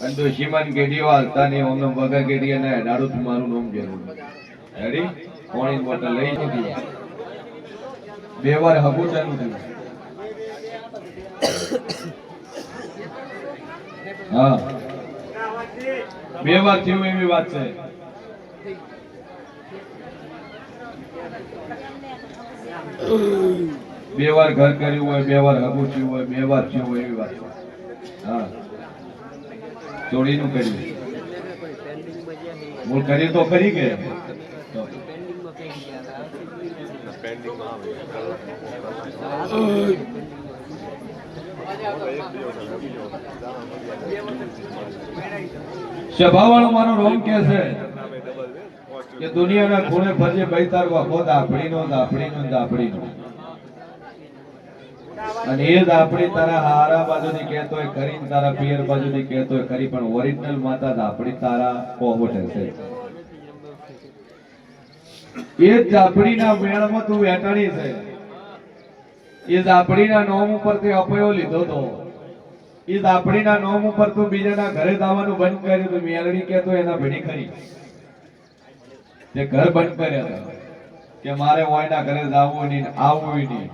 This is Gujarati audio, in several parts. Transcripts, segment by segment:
અને કેડી અને મારું નામ જરૂર રેડી પાણી બોટલ લઈ નથી બે વાર હગું ચાલુ થયું. હા. બે વાર થયું એવી વાત છે. બે વાર ઘર કર્યું હોય, બે વાર હગું થયું હોય, બે વાર થયું હોય એવી વાત હા. ચોરીનું કર્યું. મૂળ કરી તો ખરી કે? તો. સ્વભાવવાળો મારો રોમ કે છે કે દુનિયાના ખૂણે ફરજે બૈતાર વખો દાપડીનો દાપડીનો દાપડીનો અને એ દાપડી તારા હારા બાજુથી કહેતો હોય કરીને તારા પિયર બાજુથી કહેતો હોય, કરી પણ ઓરિજિનલ માતા દાપડી તારા કોહોટ હશે એ જ દાપડીના મેળમાં તું વેટાણી છે. એ દાપડીના નોમ ઉપરથી અપયો લીધો તો. એ દાપડીના નોમ ઉપર તું બીજાના ઘરે દાવાનું બંધ કર્યું તું મેલડી કહેતો એના ભેડી ખરી. તે ઘર બંધ કર્યા કે મારે ઓયના ઘરે જવું નહીં આવવું નહીં.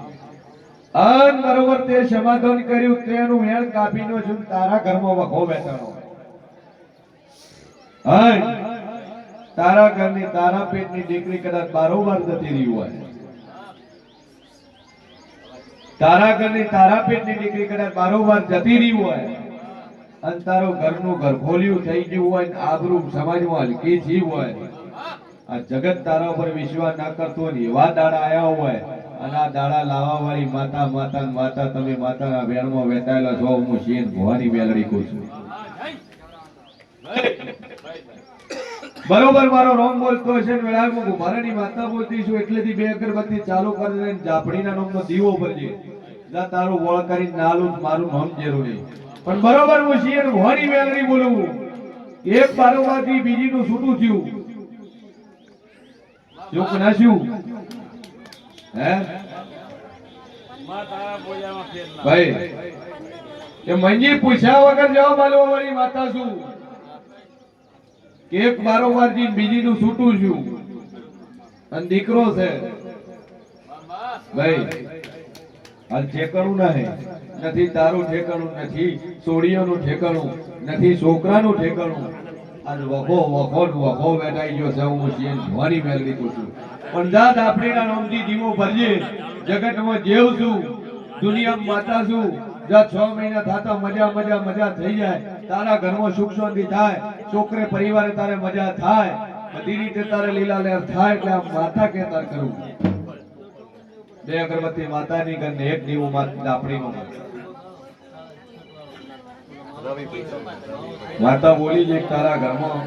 અન બરોબર તે સમાધાન કર્યું, તેનું મેળ કાપીનો છું તારા ઘરમાં વખો બેસાડો. હન તારા ઘરની, તારા પેટની દીકરી કદાચ બારોબાર જતી રહી હોય. તારા ઘરની, તારા પેટની દીકરી કદાચ બારોબાર જતી રહી હોય. અને તારું ઘરનું ઘર ખોલ્યું થઈ ગયું હોય આબરૂ સમાજમાં હલકી થઈ હોય. આ જગત તારા ઉપર વિશ્વાસ ના કરતો એવા દાડા આયા હોય. અને આ દાડા લાવવા વાળી માતા માતા માતા તમે માતાના વેણમાં વેચાયેલા છો, હું શેન ભવાની મેલડી કહું છું. બરોબર મારો રોંગ બોલતો ને વેળામાં ગુભારાની માતા બોલતી છું એટલેથી બે અગરબત્તી ચાલુ કરીને જાપડીના નામનો દીવો ભરજે. જા તારું વળ કરી નાલું મારું નામ જરૂરી. પણ બરોબર હું શિયર ભવાની મેલડી બોલું? એક બારોમાંથી બીજીનું છૂટું થયું. ચૂક ના શું ભાઈ, એ મંજી પૂછ્યા વગર જવાબ આલો વાળી માતા શું? એક બારોબાર બીજી નું છૂટું છું. અને દીકરો છે. ભાઈ હાલ ઠેકાણું નહીં નથી તારું ઠેકાણું, નથી સોડિયોનું ઠેકાણું, નથી છોકરાનું ઠેકાણું. આજ વખો વખો ને વખો બેઠાઈ ગયો છે, હું શિયન ભવાની મેળવી કું છું. જાત આપણીના નામથી દીવો ભરજે જગતમાં જેવ છું, દુનિયામાં માતા છું જા છ મહિના થતા મજા મજા મજા થઈ જાય. તારા ઘરમાં સુખ શાંતિ થાય, છોકરે પરિવારે તારે મજા થાય. બધી રીતે તારે લીલા લહેર થાય એટલે આ માતા કે તાર કરું બે અગરબત્તી માતાની ઘરને એક દીવો માતા મળે માતા. બોલી છે તારા ઘરમાં?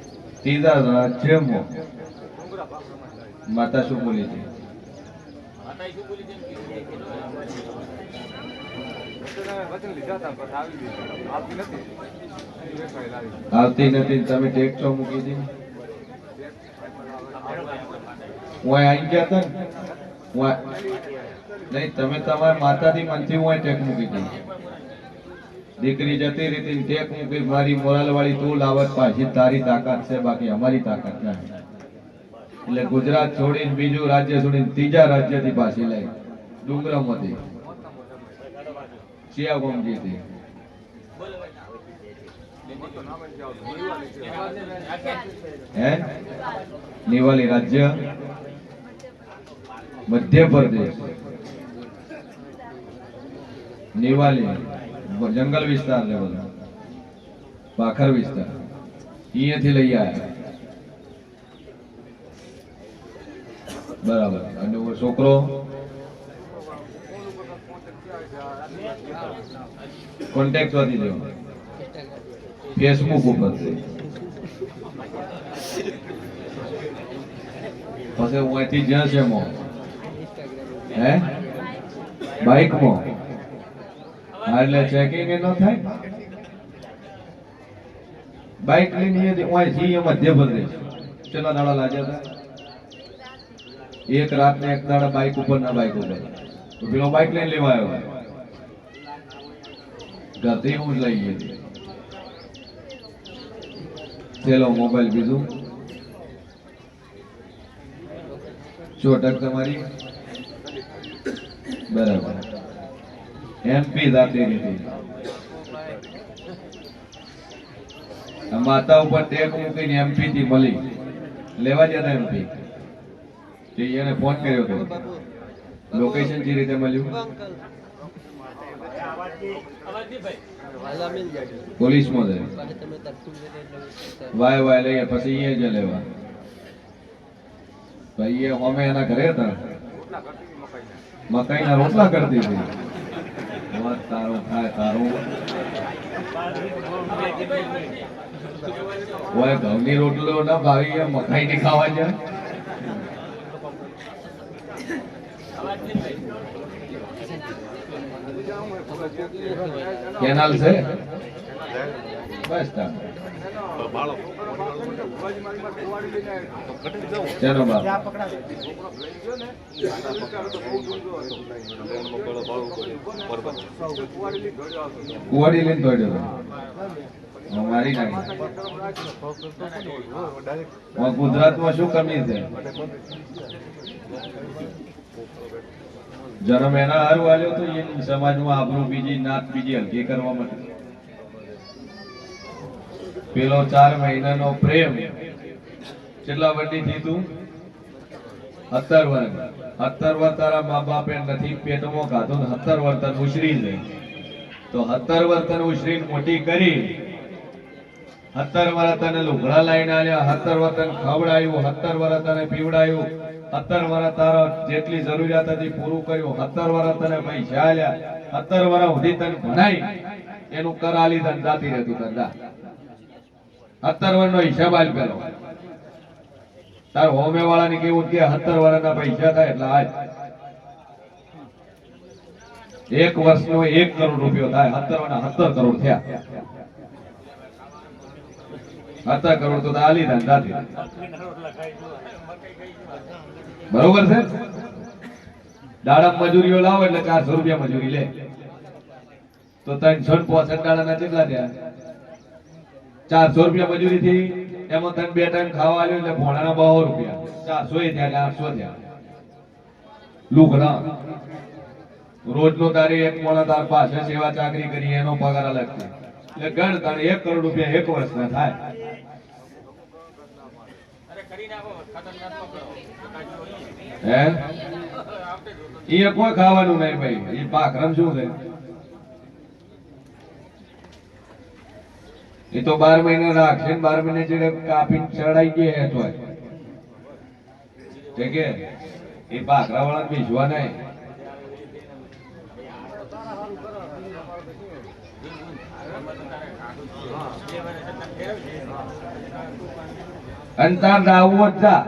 ત્રીજા રાજ્યમાં. માતા શું બોલી છે? આવતી નથી. તમે ટેક છો મૂકી દી. હું આવી ગયા હતા ને? નહીં, તમે તમારા માતાથી મનથી હું ટેક મૂકી દી દીકરી જતી રીતે ટેક મૂકી, મારી મોરાલ વાળી તું લાવત પાછી, તારી તાકાત છે, બાકી અમારી તાકાત નથી એટલે ગુજરાત છોડીને બીજું રાજ્ય છોડીને ત્રીજા રાજ્યથી પાછી લઈ. ડુંગરામાંથી. શિયાગોમજીથી હે? નિવાલી રાજ્ય? મધ્યપ્રદેશ. નિવાલી. जंगल विस्तार लेवल पाखर विस्तार। ये थी लई आया। बराबर। अने वो छोकरो। कॉन्टेक्ट वादी दियो फेसबुक ऊपर से। પછી હું અહીંથી જ્યાં છે મો હે બાઇક મો એટલે ચેકિંગ એ ન થાય. બાઇક લઈને અહીંયાથી જી અહીંથી એ ચેલા કેટલા દાડા લાગ્યા હતા? એક રાત ને એક દાડા બાઇક ઉપર ના બાઇક ઉપર. તો પેલો બાઇક લઈને લેવા આવ્યો. ગતિ હું જ લઈ ગઈ પેલો મોબાઈલ બીજું ચોટક તમારી. બરાબર. એમપી દાંતેરી હતી આ માતા ઉપર ટેક મૂકીને એમપી થી મળી લેવા જતા એમપી તે એને ફોન કર્યો હતો લોકેશન જે રીતે મળ્યું પોલીસમાં જાય વાય વાય લઈએ પછી એ જ લેવા ભાઈ એ અમે એના ઘરે હતા મકાઈના રોટલા કરતી હતી વાત તારું થાય તારો ઓય ઘઉંની રોટલો ના ભાવી એ મકાઈની ખાવા જાય. કેનાલ છે? બસ તાર. કુવાડી લઈને દોડ્યો ગુજરાતમાં શું કમી છે? જન્મ એના હારું આલ્યો તો એ સમાજમાં આપણું બીજી, નાત બીજી હલકી કરવા માટે પેલો ચાર મહિનાનો પ્રેમ. કેટલા વર્ષની થી તું? સત્તર વર્ષ અત્તર વર્ષ તારા મા બાપે નથી પેટમાં ખાધું ને સત્તર વર્તન ઉછરી લઈ તો સત્તર વર્તન તને ઉછરીને મોટી કરી. સત્તર વર્ષ તને લુગડા લાઈને આવ્યા સત્તર વર્તન ખવડાયું, સત્તર વર્ષ તને પીવડાયું. સત્તર વર્ષ તારા જેટલી જરૂરિયાત હતી પૂરું કર્યું, સત્તર વર્ષ તને પૈસા આલ્યા. સત્તર વર્ષ સુધી તને ભણાઈ. એનું કરાલી ધંધાથી રહેતું ધંધા. સત્તર નો હિસાબ પેલો તાર હોમે વાળાને કેવું કે સત્તર વર્ષના પૈસા થાય એટલે આજ. એક વર્ષનો એક કરોડ રૂપિયો થાય. સત્તર વર્ષના સત્તર કરોડ થયા. સત્તર કરોડ તો આલી દાદી બરોબર છે? દાડમ મજૂરીઓ લાવો એટલે ચારસો રૂપિયા મજૂરી લે. તો ત્રણસો પોસઠ દાડાના કેટલા થયા? ચારસો રૂપિયા મજૂરી થી એમાં તને બે ટાઈમ ખાવા આવ્યો એટલે ભોણાના બહો રૂપિયા. ચારસો એ થયા આઠસો થયા. લુગડા રોજ નો તારે એક મોણા તાર પાસે સેવા ચાકરી કરી એનો પગાર અલગ છે. એટલે ગણ તારે એક કરોડ રૂપિયા એક વર્ષના થાય. હે? એ કોઈ ખાવાનું નહીં ભાઈ. એ પાક રમ શું છે. એ તો બાર મહિને રાખશે બાર મહિને જેને કાપીને ચડાઈ તોય છે? કે એ ભાખરા વાળા બીજવા નહીં અંતાર લાવવો જ જા.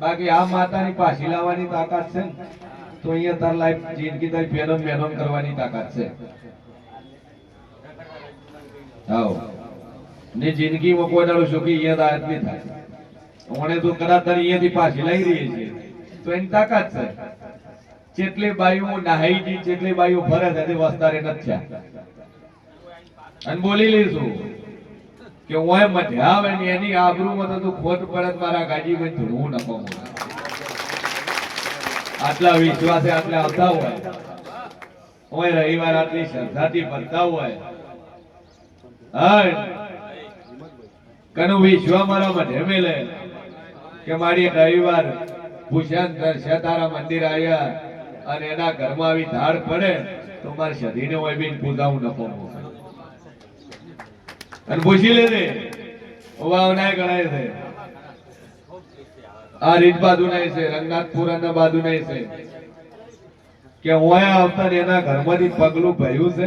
બાકી આ માતાની પાછી લાવવાની તાકાત છે તો અહીંયા તાર લાઈફ જિંદગી તારી પેનમ મેનમ કરવાની તાકાત છે. હાઉ ને જિંદગીમાં કોઈ દાડો સુખી અહીંયા દાયત નહીં થાય. ઓણે તો કદાચ તારી અહીંયાથી પાછી લઈ રહી છે તો એની તાકાત છે. જેટલી બાઈઓ નાહાઈ ગઈ, જેટલી બાઈઓ ફરે છે તે વસ્તારે નથી અને બોલી લઈશું કે હું એમ મધ્યા આવે ને એની આબરૂમાં તો ખોટ પડે મારા ગાજી માં ધૂળવું નફો આટલા વિશ્વાસે આટલા આવતા હોય. હોય રવિવાર આટલી શ્રદ્ધાથી ભરતા હોય. હા કનું વિશ્વ મારા મધ્ય કે મારી રવિવાર ભૂષણ સતારા મંદિર આવ્યા અને એના ઘરમાં આવી ધાડ પડે, તો મારે સધીને હોય બી પૂજાવું નફો અને પૂછી લે દે. ઓવાવનાય ગણાય છે. આ રીત બાજુ નહીં છે, રંગનાથપુર બાજુ નહીં છે. કે હું આવતા એના ઘરમાંથી પગલું ભર્યું છે?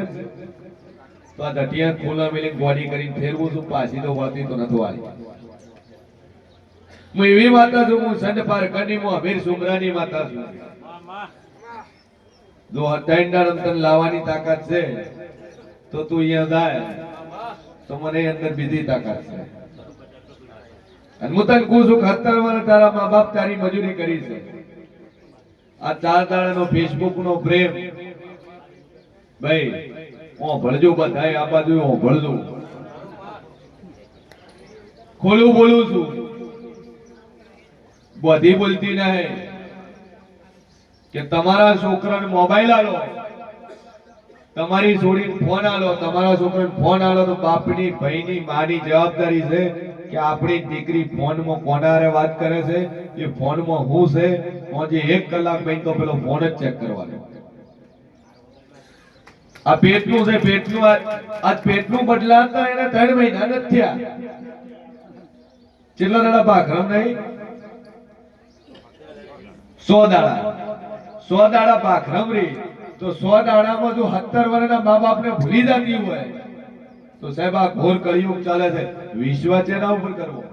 તો આ દટિયા ખોલા મેલી ગોડી કરીને ફેરવું છું, પાછી તો વાતી તો નથી વાળી. હું એવી માતા છું, હું સંત પાર કની હું અમીર સુમરાની માતા છું. જો અટેન્ડર અંતર લાવવાની તાકાત છે, તો તું અહીંયા જાય. તો મને અંદર બીજી તાકાત છે. અને હું તને કહું છું ખતર વર્ષ તારા મા બાપ તારી મજૂરી કરી છે. આ ચાર દાડાનો ફેસબુક નો પ્રેમ. ભાઈ હું ભળજો બધાય, આ બાજુ હું ભળજો ખોલું બોલું છું. બધી બોલતી નહીં. કે તમારા છોકરાને મોબાઈલ આલો. તમારી છોડીને ફોન આલો. તમારા છોકરાને ફોન આલો તો બાપની, ભાઈની, માની જવાબદારી છે કે આપણી દીકરી ફોનમાં કોનારે વાત કરે છે? એ ફોનમાં હું છે? હું જે એક કલાક બેન તો પેલો ફોન જ ચેક કરવાનો. આ પેટનું છે, પેટનું આ પેટનું બદલાતા એને ત્રણ મહિના નથી થયા. કેટલા દાડા ભાખરમ નહીં? સો દાડા. સો દાડા ભાખરમ રહી તો સો દાડામાં જો સત્તર વર્ષના મા બાપને ભૂલી જતી હોય, તો સાહેબ આ ઘોર કળિયુગ ચાલે છે. વિશ્વાસ એના ઉપર કરવો.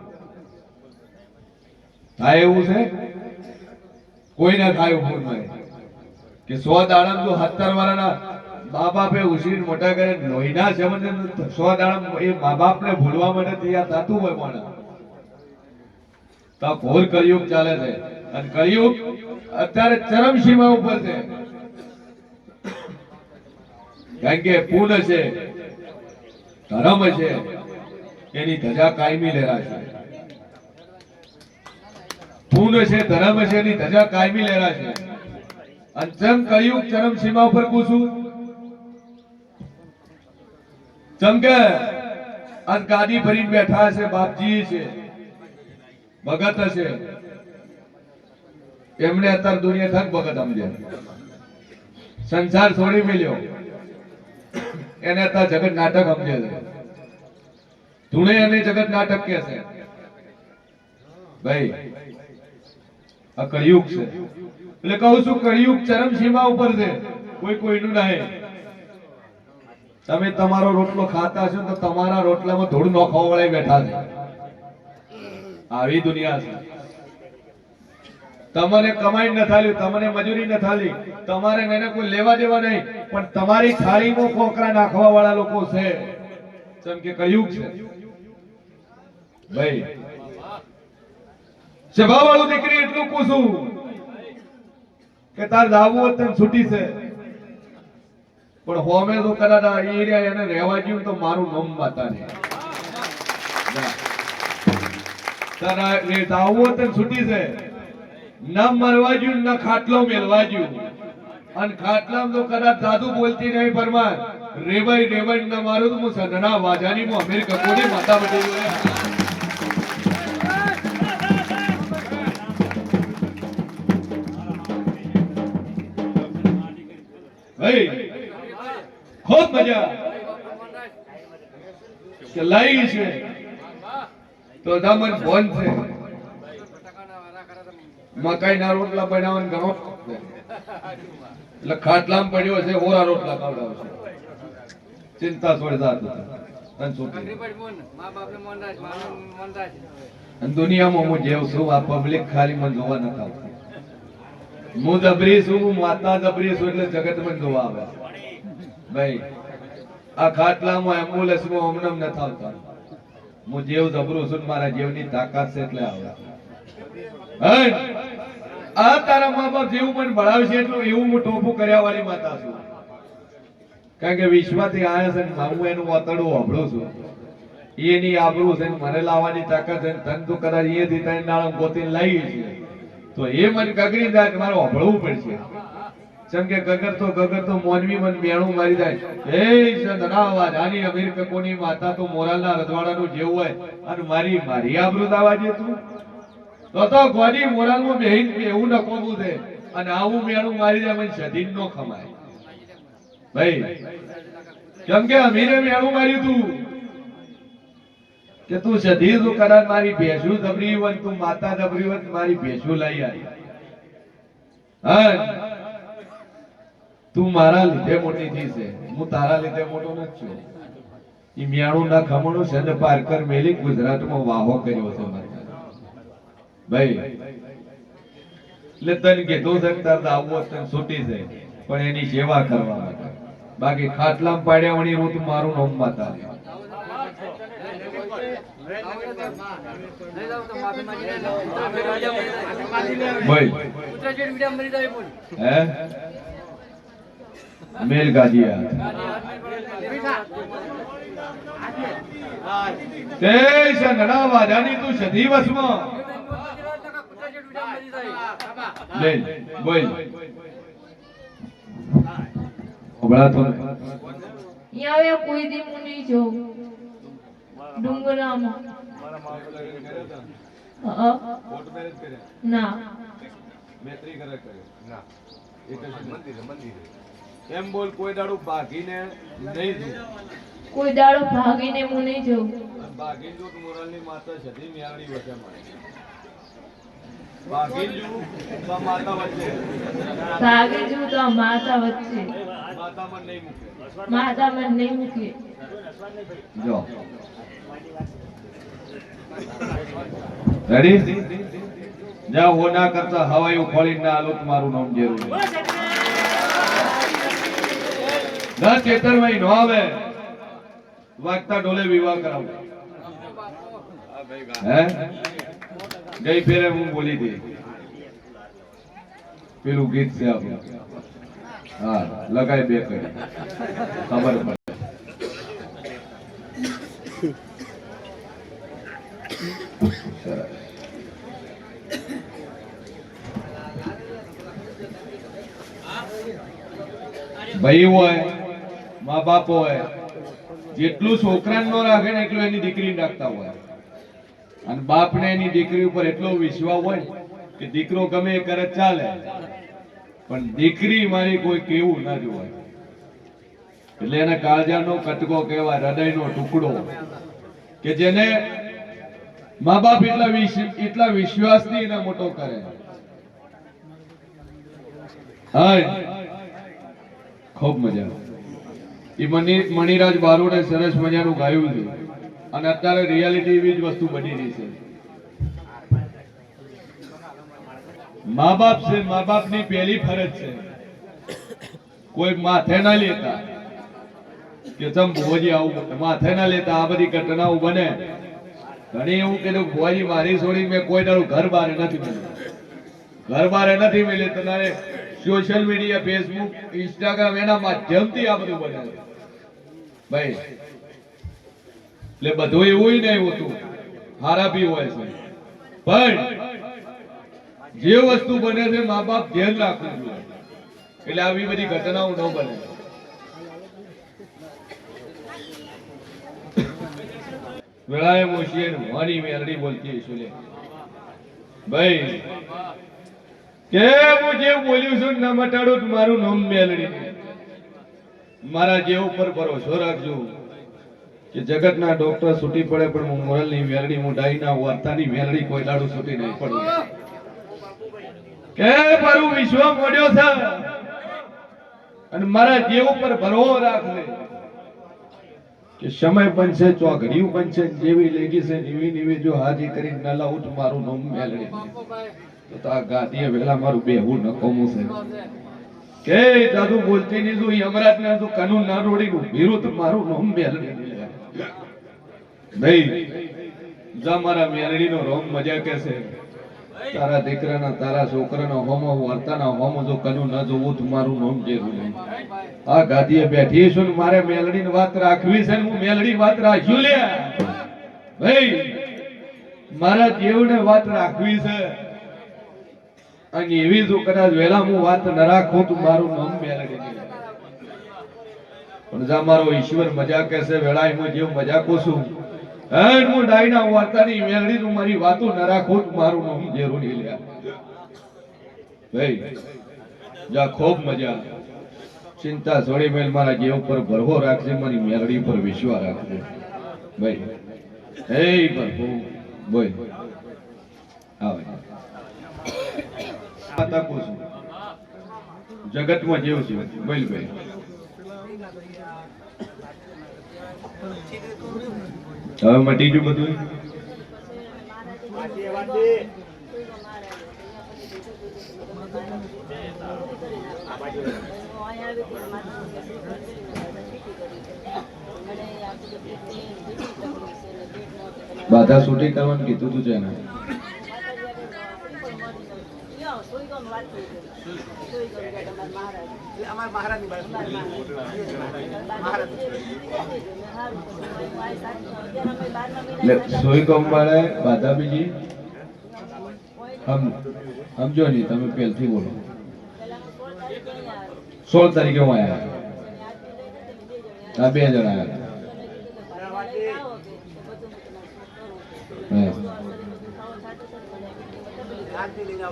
થાય એવું છે? કોઈ ના થાય ઉપર કે સો દાડા જો સત્તર વર્ષના મા બાપે ઉછીને મોટા કરે લોહીના સંબંધ સો દાડા એ મા બાપને ભૂલવા માટે તૈયાર થતું હોય પણ. તો ઘોર કળિયુગ ચાલે છે. અને કળિયુગ અત્યારે ચરમસીમા ઉપર છે. કારણ કે પૂર્ણ છે, ધર્મ છે, એની ધજા કાયમી લેરાશે. પૂર્ણ છે, ધર્મ છે, એની ધજા કાયમી લેરાશે. અને ચમ કળિયુગ ચરમ સીમા ઉપર કૂશું કે આજ ગાદી ભરીને બેઠા છે, બાપજી છે. ભગત છે. એમને અત્યારે દુનિયા થક ભગત સમજે. સંસાર છોડી મેલ્યો. એને અત્યારે જગત નાટક સમજે છે. ધૂણે એને જગત નાટક કે છે. ભાઈ, આ કળિયુગ છે. એટલે કહું છું, કળિયુગ ચરમ સીમા ઉપર છે. કોઈ કોઈનું નહીં. તમે તમારો રોટલો ખાતા છો તો તમારા રોટલામાં ધૂળ નો વાળા બેઠા છે. આવી દુનિયા છે. તમને કમાઈ ન થાલી, તમને મજૂરી ન થાલી. તમારે એને કોઈ લેવા દેવા નહીં. પણ તમારી થાળીમાં કોકરા નાખવા વાળા લોકો છે. જેમ કે કયું છે. ભાઈ સ્વભાવ વાળું દીકરી એટલું પૂછું કે તાર લાવવું તેમ છૂટી છે. પણ હોમે તો કદાચ આ એરિયા એને રહેવા ગયું તો મારું નામ માતા ને. તારા એ હોત તેમ છૂટી છે. ન મરવા ગયું ન ખાટલો મેળવા ગયું અને ખાટલામાં તો કદાચ દાદુ બોલતી નહીં પરમાર રેવાઈ રેવાઈ ન મારું તો હું સદના વાજાની હું અમીર કકોડી માતા બધી ખૂબ મજા કે લઈ છે તો દામન ફોન છે મકાઈ ના રોટલા બનાવવાનું ઘણો એટલે ખાટલામ પડ્યો છે ઓરા રોટલા ખવડાવશે ચિંતા છોડી અને દુનિયામાં હું જેવ છું, આ પબ્લિક ખાલી મને જોવા નથી આવતી. હું દબરી છું માતા દબરી છું, એટલે જગત મને જોવા આવે ભાઈ, આ ખાટલામાં એમ્બ્યુલન્સમાં હમણાં નથી આવતા હું જેવ જબરું છું મારા જીવની તાકાત છે એટલે આવે. આ તારા મા બાપ જેવું મને ભણાવશે એટલું એવું હું ટોપું કર્યા વાળી માતા છું. કારણ કે વિશ્વાથી આયા છે ને એનું વાતડું વાપરું છું. એની આબરૂ છે મને લાવવાની તાકાત છે તને તો કદાચ એ ત્રણ દાડા ગોતી લાવી છે. તો એ મને કગરી જાય મારે અભળવું પડશે. કે ગગર તો મોનવી મન મેણું મારી જાય. હે સંતના જાની અમીર કકોની માતા તો મોરાલના રજવાડાનું જેવું હોય. અને મારી મારી આબરૂ દાવા દે તું. તો તો ગોડી મોરાલમાં બેહીન એવું ન કોમું છે. અને આવું મેણું મારી જાય મને સધીન નો ખમાય. ભાઈ કેમ કે અમીરે મેણું માર્યું તું. કે તું સધી તું મારી ભેંસું દબરી હોય તું માતા દબરી હોય મારી ભેંસું લઈ આવી હા તું મારા લીધે મોટી થઈ છે હું તારા લીધે મોટો નથી છું. એ મિયાણું ના ખમણું ને પારકર મેલી ગુજરાતમાં વાહો કર્યો છે ભાઈ એટલે તને કીધું છે તાર દાવો તને છૂટી જાય પણ એની સેવા કરવા માટે. બાકી ખાટલામ પાડ્યા વણી હું તું મારું નામ માતા ભાઈ હે? મેલ ગાજિયા તે વાજાની તું સધી વસમાં. લે બોલ. ઓગળા તો અહીંયા હવે કોઈ દી હું નહીં જોઉં. ડુંગરામાં. અ, ના. એમ બોલ કોઈ દાડું ભાગીને નહીં કોઈ દાડો ભાગીને હું નહીં જોઉં. બાગીન જો મોરલની માતા સધી મ્યાણી વસે મળે. બાગીન જો તો માતા વચ્ચે. ભાગે જુ તો માતા વચ્ચે. માતા મન નહીં મૂકે. માતા મને નહીં મૂકે. જો. રેડી જા હોના કરતા હવાઈ ઉખોળી ના આલોક મારું નામ જેરું દસ ચેતર ભાઈ નો આવે વાગતા ડોલે વિવાહ કરાવું હે ગઈ ફેરે હું બોલી હતી પેલું ગીત છે આપણું હા લગાય બે કરી ખબર પડે સરસ ભાઈ હોય મા બાપ હોય, જેટલું છોકરાને ન રાખે ને એટલું એની દીકરીને રાખતા હોય. અને બાપને એની દીકરી ઉપર એટલો વિશ્વાસ હોય કે દીકરો ગમે એ કરે, ચાલે. પણ દીકરી મારી કોઈ કેવું ના જોવાય. એટલે એને કાળજાનો કટકો કહેવાય, હૃદયનો ટુકડો. કે જેને મા બાપ એટલા એટલા વિશ્વાસથી એને મોટો કરે. હા ખૂબ મજા. એ મણિરાજ બારોડે સરસ મજાનું ગાયું છે. અને અત્યારે રિયાલિટી એવી જ વસ્તુ બની રહી છે. મા બાપ છે મા બાપની પહેલી ફરજ છે. કોઈ માથે ના લેતા કે તમ ભોજી આવું. માથે ના લેતા આ બધી ઘટનાઓ બને. ઘણી એવું કીધું ભોજી મારી છોડી મેં કોઈ તારું ઘર બારે નથી મળ્યું ઘર બારે નથી મળ્યું તમારે સોશિયલ મીડિયા ફેસબુક ઇન્સ્ટાગ્રામ એના માધ્યમથી આ બધું બને. ભાઈ, એટલે બધું એવું નહીં હોતું. હારા બી હોય છે. પણ, જે વસ્તુ બને છે મા બાપ ધ્યાન રાખવું જોઈએ. એટલે આવી બધી ઘટનાઓ ન બને. વેળાએ મોશીએ ને મેરડી બોલતી હશું ભાઈ કે હું જે બોલ્યું છું ના મટાડું મારું નામ મેલડી. મારા જે ઉપર ભરોસો રાખજો કે જગતના ડોક્ટર છૂટી પડે પણ હું મોરલની મેલડી, હું ડાઈના વાર્તાની મેલડી, કોઈ દાડું છૂટી નહીં પડે. કે મારું વિશ્વ મોડ્યો છે? અને મારા જે ઉપર ભરોસો રાખજે કે સમય બનશે, ચોઘડિયું બનશે, જેવી લેગી છે, એવી ને એવી જો હાજી કરીને ન લાવું તો મારું નામ મેલડી તો તા ગાદીએ વેલા મારું બેહું નકોમું છે. કે દાદુ બોલતી ની જો યમરાજ ને જો કાનૂન ના રોડી નું ભીરું મારું નામ મેલડી નહીં, જા મારા મેલડી નો રોમ મજા કે છે તારા દીકરાના, તારા છોકરાના હોમો વર્તાના હોમો જો કનું ન જોવું તો મારું નામ જેવું નહીં. આ ગાદીએ બેઠી છું ને મારે મેલડીની વાત રાખવી છે ને હું મેલડી વાત રાખ્યું લે. ભાઈ મારા જેવને વાત રાખવી છે. અને એવી જો કદાચ વહેલા હું વાત ન રાખું તો મારું નામ મેલડી નહીં પણ જા મારો ઈશ્વર મજા કહેશે વેળા એમાં જેવું મજાકો છું. હે હું ડાઈના વાર્તાની મેલડી નું મારી વાતો ન રાખું તો મારું નામ જેરું નહીં લ્યા ભાઈ, જા, ખૂબ મજા. ચિંતા છોડી મેલ મારા જીવ ઉપર ભરવો રાખજે, મારી મેલડી પર વિશ્વાસ રાખજે. ભાઈ, હે, પ્રભુ, બોલ. આવે. માતા કો છું. જગતમાં જેવું છે. બોલ ભાઈ. હવે મટી ગયું બધું? બાધા છૂટી કરવાનું કીધું તું છે ને એટલે સોય કંપાળે બીજી હમ, સમજો નહીં, તમે પહેલથી બોલો. સોળ તારીખે હું આવ્યા હા બે જણા આવ્યા હા હા છૂટી કરીને આપજો પછી હું અહીંયા આવી પછી માતાજી આવ્યા અહીંયા કોઈ પણ મમ્મી બાધા છૂટી કરી મારી બાધા છૂટી કરી.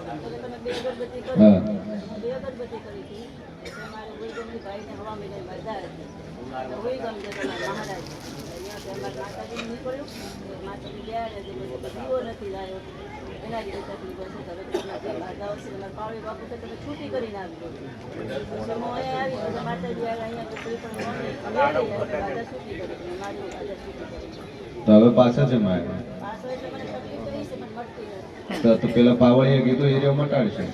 તો હવે પાછા છે મારે પાછો એટલે મને તકલીફ તો એ છે પણ મળતી નથી તો પેલા પાવળીએ કીધું, એ રહ્યો મટાડશે.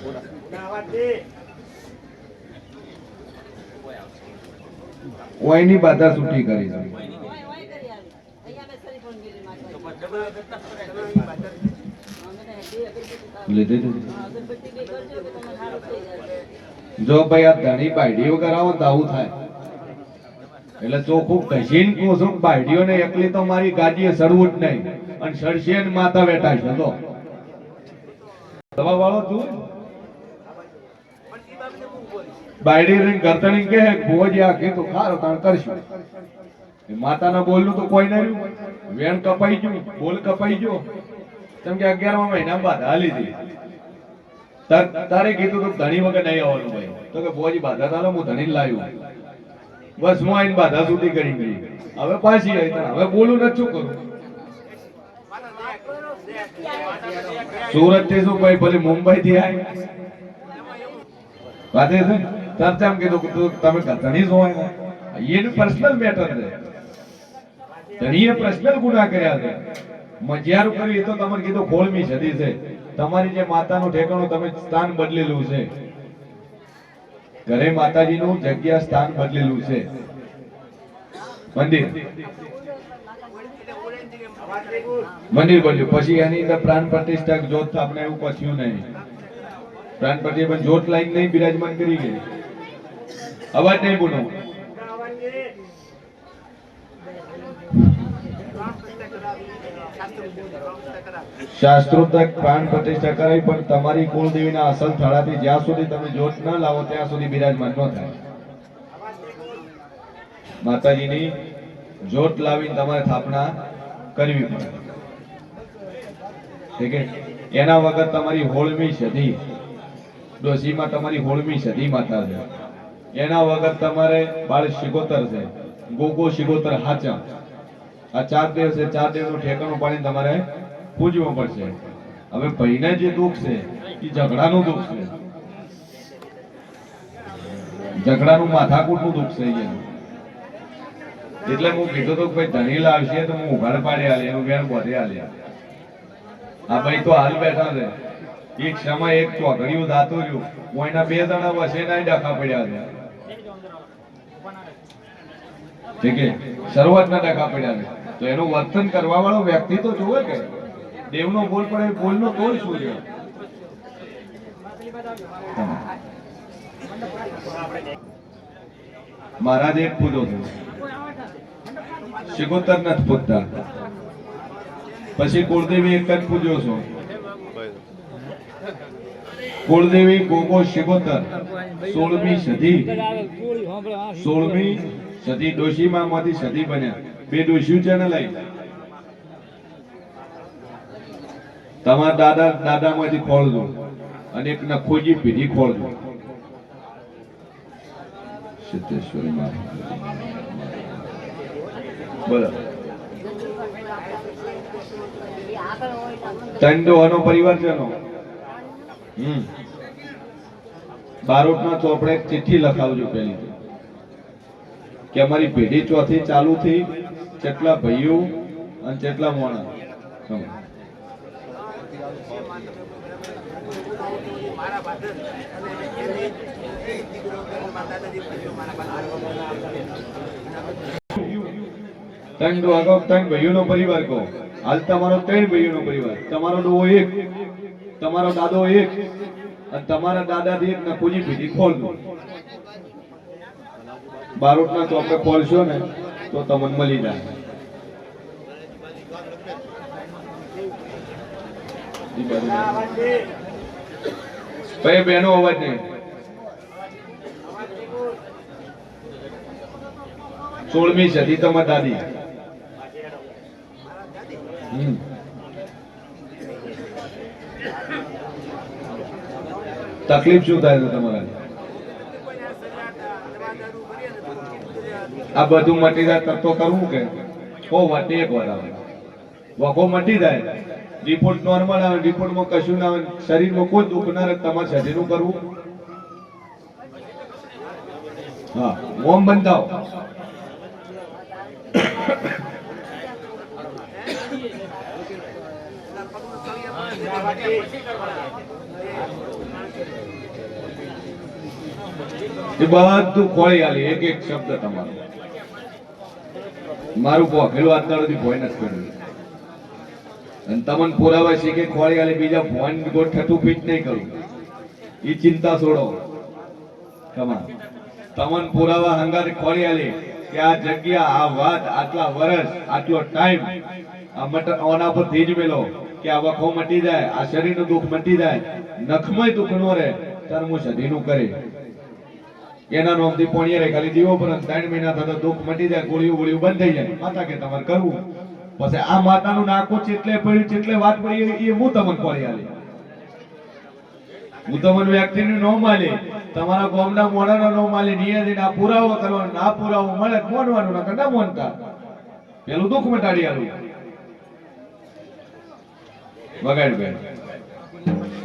ઓયની બાધા છૂટી કરી જો ભાઈ આ ધણી બાયડીઓ કરાવો તો આવું થાય. એટલે ચોખ્ખું કહીને કહું છું બાયડીઓને એકલી તો મારી ગાડીએ સડવું જ નહીં. અને સડશે માતા બેઠા છે તો દવા વાળો અગિયારમા મહિના બાદ હાલી હતી. તારે કીધું ધણી વગર નહીં આવવાનું ભાઈ તો કે ભોજી બાધા તારો, હું ધણી લાવ્યું. બસ હું આઈને બાધા સુધી કરી ગઈ. હવે પાછી આવી. હવે બોલું નથી કરું? સુરતથી શું ભાઈ ભલે મુંબઈ થી આવી વાત છે તરત એમ કીધું કે તમે ધણી જ હોય એનું પર્સનલ મેટર છે. ધણીએ પર્સનલ ગુના કર્યા છે. મજિયારું કર્યું એ તો તમને કીધું ખોળમી સદી છે. તમારી જે માતાનું ઠેકાણું તમે સ્થાન બદલેલું છે. ઘરે માતાજીનું જગ્યા સ્થાન બદલેલું છે. મંદિર. મંદિર બન્યું પછી એની અંદર પ્રાણ પ્રતિષ્ઠા જોત આપણે એવું પછ્યું નહીં. પ્રાણ પ્રતિષ્ઠા પણ જોત લાઈન નહીં, બિરાજમાન કરી ગઈ. અવાજ નહીં બોલો. શાસ્ત્રોક્ત પ્રાણ પ્રતિષ્ઠા કરાવી, પણ તમારી કુળદેવીના અસલ થળાથી જ્યાં સુધી તમે જોત ન લાવો, ત્યાં સુધી બિરાજમાન ન થાય. માતાજીની જોત લાવીને તમારે સ્થાપના કરવી પડે. એના વગર તમારી હોળમી સધી ડોશીમાં તમારી હોળમી સધી માતા છે. એના વગર તમારે બાળ શિગોતર છે. ગોગો શિગોતર હાચા. આ ચાર દેવ છે, ચાર દેવનું ઠેકાણું પાડીને તમારે પૂજવું પડશે. હવે ભાઈને જે દુઃખ છે, એ ઝઘડાનું દુઃખ છે. ઝઘડાનું માથાકૂટનું દુઃખ છે એનું એટલે હું કીધું તો ભાઈ ધણી લાવશે તો હું ઉઘાડ પાડી આલે, એનું બેન બોધે આલે. આ ભાઈ તો હાલ બેઠા છે. એક સમય એક ચોઘડિયું દાતું રહ્યું. હું એના બે જણા વસે ના ડખા પડ્યા છે. ઠીક છે? શરૂઆતના ડખા પડ્યા છે. તો એનું વર્તન કરવા વાળો વ્યક્તિ તો જોવે કે દેવનો બોલ પડે, બોલનો તોડ શું છે મહારાજ એક પૂજો છે. શિગોતર નથી પૂજતા પછી કુળદેવી એક જ પૂજો છો? કુળદેવી ગોગો શિકોતર સોળમી સદી. સોળમી સદી ડોશીમાં માંથી સદી બન્યા. બે ડોશીઓ છે ને લઈ? તમારા દાદા દાદા માંથી ખોળજો. અને એક નખોજી પેઢી ખોળજો. સિદ્ધેશ્વરી માં બોલો ત્રણ ડોહાનો પરિવાર છે એનો. હમ. બારોટના ચોપડે એક ચિઠ્ઠી લખાવજો પેલી કે અમારી પેઢી ચોથી ચાલુ થઈ કેટલા ભાઈઓ અને કેટલા મોણા. ત્રણ તો આગળ ત્રણ ભાઈઓનો પરિવાર કહો. હાલ તમારો ત્રણ ભાઈઓનો પરિવાર. તમારો ડોહો એક, તમારો દાદો એક, અને તમારા દાદાથી એક નકુજી ભીડી ખોલ દો. બારોટના ચોપે ખોલશો ને, તો તમને મળી જાય. ભાઈ બેનો અવાજ નહીં. સોળમી સદી તમારા દાદી. તકલીફ શું થાય છે તમારા આ બધું મટી જાય તક તો કરવું કે? કો વાટે એક વાર આવે. વખો મટી જાય. રિપોર્ટ નોર્મલ આવે રિપોર્ટમાં કશું ના આવે. શરીરમાં કોઈ દુઃખ ના રહે, તમારે શરીરનું કરવું? હા મોમ બંધાવો. એ બધું ખોળી આલી, એક એક શબ્દ તમારો. મારું ભોખેલું અત્યારથી ભોય નથી કર્યું અને તમને પુરાવા કે ખોળી આલી, બીજા ભોન ગોઠ ઠઠું ફીટ નહીં કરું. એ ચિંતા છોડો. તમાર તમને પુરાવા હંગાર ખોળી આલી કે આ જગ્યા, આ વાત, આટલા વર્ષ આટલો ટાઈમ આ મટન ઓના પર ધીજ મેલો. કે આ વખો મટી જાય, આ શરીરનું દુઃખ મટી જાય નખમય દુઃખ નો રહે, ત્યારે હું સધીનું કરે એના નોમથી પોણીએ રે ખાલી દીવો પર ત્રણ મહિના થતા દુઃખ મટી જાય, ગોળીઓ ગોળીઓ બંધ થઈ જાય. માતા કે તમારે કરવું? પછી આ માતાનું નાકું ચેટલે પડ્યું, ચેટલે વાત પડી એ- હું તમને પડી આલી. હું તમને વ્યક્તિનું નો માલી તમારા ગોમના મોડાનો નો માલી નિયતિને આ પુરાવો કરવાનો, ના પુરાવો મળે મોનવાનું ના મોનતા. પેલું દુઃખ મટાડી આલું. વગાડભાઈ